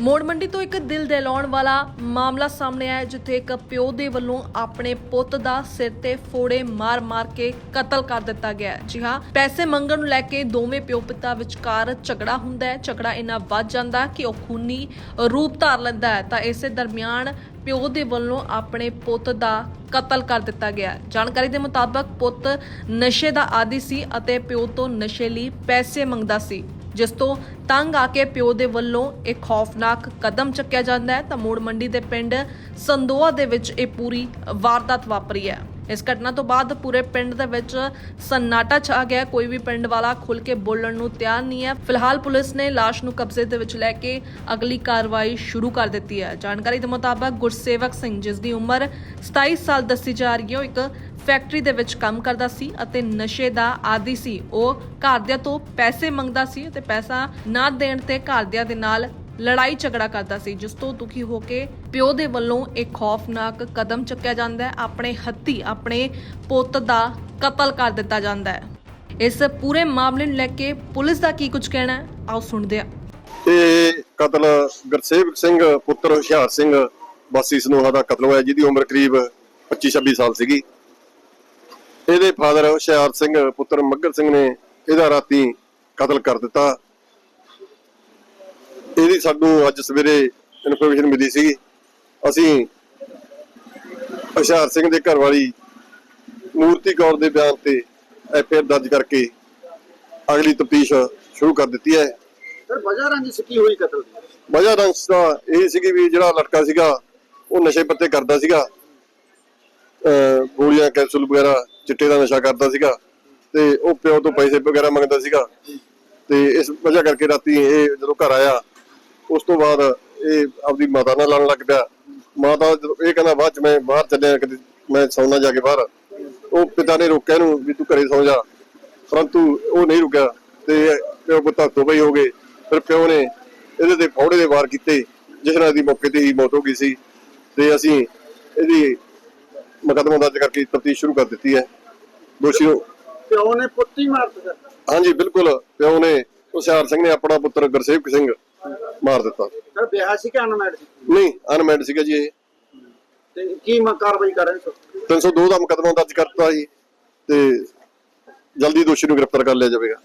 ਮੋੜ ਮੰਡੀ ਤੋਂ ਇੱਕ ਦਿਲ ਦਹਿਲਾਉਣ ਵਾਲਾ ਮਾਮਲਾ ਸਾਹਮਣੇ ਆਇਆ ਜਿੱਥੇ ਇੱਕ ਪਿਓ ਦੇ ਵੱਲੋਂ ਆਪਣੇ ਪੁੱਤ ਦਾ ਸਿਰ ਤੇ ਫੋੜੇ ਮਾਰ-ਮਾਰ ਕੇ ਕਤਲ ਕਰ ਦਿੱਤਾ ਗਿਆ ਹੈ। ਜੀ ਹਾਂ, ਪੈਸੇ ਮੰਗਣ ਨੂੰ ਲੈ ਕੇ ਦੋਵੇਂ ਪਿਓ ਪਿਤਾ ਵਿਚਕਾਰ ਝਗੜਾ ਹੁੰਦਾ ਹੈ। ਝਗੜਾ ਇੰਨਾ ਵੱਧ ਜਾਂਦਾ ਕਿ ਉਹ ਖੂਨੀ ਰੂਪ ਧਾਰ ਲੈਂਦਾ ਹੈ। ਤਾਂ ਇਸੇ ਦਰਮਿਆਨ ਪਿਓ ਦੇ ਵੱਲੋਂ ਆਪਣੇ ਪੁੱਤ ਦਾ ਕਤਲ ਕਰ ਦਿੱਤਾ ਗਿਆ ਜਾਣਕਾਰੀ ਦੇ ਮੁਤਾਬਕ ਪੁੱਤ ਨਸ਼ੇ ਦਾ ਆਦੀ ਸੀ ਅਤੇ ਪਿਓ ਤੋਂ ਨਸ਼ੇ ਲਈ ਪੈਸੇ ਮੰਗਦਾ ਸੀ। ਜਿਸ ਤੋਂ ਤੰਗ ਆ ਕੇ ਪਿਓ ਦੇ ਵੱਲੋਂ ਇਹ ਖੌਫਨਾਕ ਕਦਮ ਚੱਕਿਆ ਜਾਂਦਾ ਹੈ ਤਾਂ ਮੋੜ ਮੰਡੀ ਦੇ ਪਿੰਡ ਸੰਦੋਆ ਦੇ ਵਿੱਚ ਇਹ ਪੂਰੀ ਵਾਰਦਾਤ ਵਾਪਰੀ ਹੈ। ਇਸ ਘਟਨਾ ਤੋਂ ਬਾਅਦ ਪੂਰੇ ਪਿੰਡ ਦੇ ਵਿੱਚ ਸੰਨਾਟਾ ਛਾ ਗਿਆ। ਕੋਈ ਵੀ ਪਿੰਡ ਵਾਲਾ ਖੁੱਲ ਕੇ ਬੋਲਣ ਨੂੰ ਤਿਆਰ ਨਹੀਂ ਹੈ। ਫਿਲਹਾਲ ਪੁਲਿਸ ਨੇ ਲਾਸ਼ ਨੂੰ ਕਬਜ਼ੇ ਦੇ ਵਿੱਚ ਲੈ ਕੇ ਅਗਲੀ ਕਾਰਵਾਈ ਸ਼ੁਰੂ ਕਰ ਦਿੱਤੀ ਹੈ। ਜਾਣਕਾਰੀ ਦੇ ਮੁਤਾਬਕ ਗੁਰਸੇਵਕ ਸਿੰਘ, ਜਿਸ ਦੀ ਉਮਰ 27 ਸਾਲ ਦੱਸੀ ਜਾ ਰਹੀ ਹੈ, ਉਹ ਇੱਕ ਫੈਕਟਰੀ ਦੇ ਵਿੱਚ ਕੰਮ ਕਰਦਾ ਸੀ ਅਤੇ ਨਸ਼ੇ ਦਾ ਆਦੀ ਸੀ। ਉਹ ਘਰਦਿਆਂ ਤੋਂ ਪੈਸੇ ਮੰਗਦਾ ਸੀ ਤੇ ਪੈਸਾ ਨਾ ਦੇਣ ਤੇ ਘਰਦਿਆਂ ਦੇ ਨਾਲ ਲੜਾਈ ਝਗੜਾ ਕਰਦਾ ਸੀ, ਜਿਸ ਤੋਂ ਦੁਖੀ ਹੋ ਕੇ ਪਿਓ ਦੇ ਵੱਲੋਂ ਇੱਕ ਖੌਫਨਾਕ ਕਦਮ ਚੁੱਕਿਆ ਜਾਂਦਾ ਹੈ, ਆਪਣੇ ਹੱਥੀ ਆਪਣੇ ਪੁੱਤ ਦਾ ਕਤਲ ਕਰ ਦਿੱਤਾ ਜਾਂਦਾ ਹੈ। ਇਸ ਪੂਰੇ ਮਾਮਲੇ ਨੂੰ ਲੈ ਕੇ ਪੁਲਿਸ ਦਾ ਕੀ ਕੁਝ ਕਹਿਣਾ ਹੈ? ਆਓ ਸੁਣਦੇ ਹਾਂ। ਇਹ ਕਤਲ ਗੁਰਸੇਵਕ ਸਿੰਘ, ਪੁੱਤਰ ਹੁਸ਼ਿਆਰ ਸਿੰਘ ਵਾਸੀ ਸਨੋਹਾ ਦਾ ਕਤਲ ਹੋਇਆ, ਜਿਹਦੀ ਉਮਰ ਕਰੀਬ 25-26 ਸਾਲ ਸੀਗੀ। ਇਹਦੇ ਫਾਦਰ ਹੁਸ਼ਿਆਰ ਸਿੰਘ, ਪੁੱਤਰ ਮੱਗਰ ਸਿੰਘ ਨੇ ਇਹਦਾ ਰਾਤੀ ਕਤਲ ਕਰ ਦਿੱਤਾ। ਇਹਦੀ ਸਾਨੂੰ ਅੱਜ ਸਵੇਰੇ ਇਨਫੋਰਮੇਸ਼ਨ ਮਿਲੀ ਸੀ। ਅਸੀਂ ਹੁਸ਼ਿਆਰ ਸਿੰਘ ਦੇ ਘਰ ਵਾਲੀ ਮੂਰਤੀ ਕੌਰ ਦੇ ਬਿਆਨ ਤੇ ਐਫਆਈਆਰ ਦਰਜ ਕਰਕੇ ਅਗਲੀ ਤਫਤੀਸ਼ ਸ਼ੁਰੂ ਕਰ ਦਿੱਤੀ ਹੈ। ਸਰ ਵਜ੍ਹਾ ਰੰਜਿਸ਼ ਕੀ ਹੋਈ ਕਤਲ ਦੀ? ਵਜ੍ਹਾ ਦਾ ਇਹ ਸੀਗੀ ਵੀ ਜਿਹੜਾ ਲੜਕਾ ਸੀਗਾ ਉਹ ਨਸ਼ੇ ਪੱਤੇ ਕਰਦਾ ਸੀਗਾ। ਗੋਲੀਆਂ ਕੈਪਸੂਲ ਵਗੈਰਾ ਚਿੱਟੇ ਦਾ ਨਸ਼ਾ ਕਰਦਾ ਸੀਗਾ ਤੇ ਉਹ ਪਿਓ ਤੋਂ ਪੈਸੇ ਵਗੈਰਾ ਮੰਗਦਾ ਸੀਗਾ। ਤੇ ਇਸ ਵਜ੍ਹਾ ਕਰਕੇ ਰਾਤੀ ਇਹ ਜਦੋਂ ਘਰ ਆਇਆ ਉਸ ਤੋਂ ਬਾਅਦ ਇਹ ਆਪਦੀ ਮਾਤਾ ਨਾਲ ਲੜਨ ਲੱਗ ਪਿਆ। ਮਾਤਾ ਇਹ ਕਹਿੰਦਾ ਬਾਅਦ ਚ ਮੈਂ ਬਾਹਰ ਚੱਲਿਆ ਕਿਤੇ ਮੈਂ ਸੌਣਾ ਜਾ ਕੇ ਬਾਹਰ। ਉਹ ਪਿਤਾ ਨੇ ਰੋਕਿਆ ਇਹਨੂੰ ਵੀ ਤੂੰ ਘਰੇ ਸੌ ਜਾ। ਪਰੰਤੂ ਉਹ ਨਹੀਂ ਰੁਕਿਆ ਤੇ ਪਿਓ ਪੁੱਤ ਹੱਥੋਂ ਪਈ ਹੋ ਗਏ। ਫਿਰ ਪਿਓ ਨੇ ਇਹਦੇ ਤੇ ਫੌੜੇ ਦੇ ਵਾਰ ਕੀਤੇ ਜਿਸ ਨਾਲ ਇਹਦੀ ਮੌਕੇ ਤੇ ਹੀ ਮੌਤ ਹੋ ਗਈ ਸੀ। ਤੇ ਅਸੀਂ ਇਹਦੀ ਮੁਕੱਦਮਾ ਦਰਜ ਕਰਕੇ ਤਫਤੀਸ਼ ਸ਼ੁਰੂ ਕਰ ਦਿੱਤੀ ਹੈ। ਦੋਸ਼ੀ ਨੂੰ ਪਿਓ ਨੇ ਪੁੱਤੀ ਮਾਰ ਦਿੱਤਾ। ਹਾਂਜੀ ਬਿਲਕੁਲ। ਪਿਓ ਨੇ ਹੁਸ਼ਿਆਰ ਸਿੰਘ ਨੇ ਆਪਣਾ ਪੁੱਤਰ ਗੁਰਸੇਵਕ ਸਿੰਘ ਮਾਰ ਦਿੱਤਾ। ਸਰ ਵਿਆਹ ਸੀ ਕਿ ਅਨਮੈਡ ਸੀ? ਨਹੀਂ ਅਨਮੈਡ ਸੀਗਾ ਜੀ ਇਹ। ਤੇ ਕੀ ਮ ਕਾਰਵਾਈ ਕਰ ਰਹੇ ਸਰ? 302 ਦਾ ਮੁਕੱਦਮਾ ਦਰਜ ਕਰਤਾ ਜੀ ਤੇ ਜਲਦੀ ਦੋਸ਼ੀ ਨੂੰ ਗ੍ਰਿਫਤਾਰ ਕਰ ਲਿਆ ਜਾਵੇਗਾ।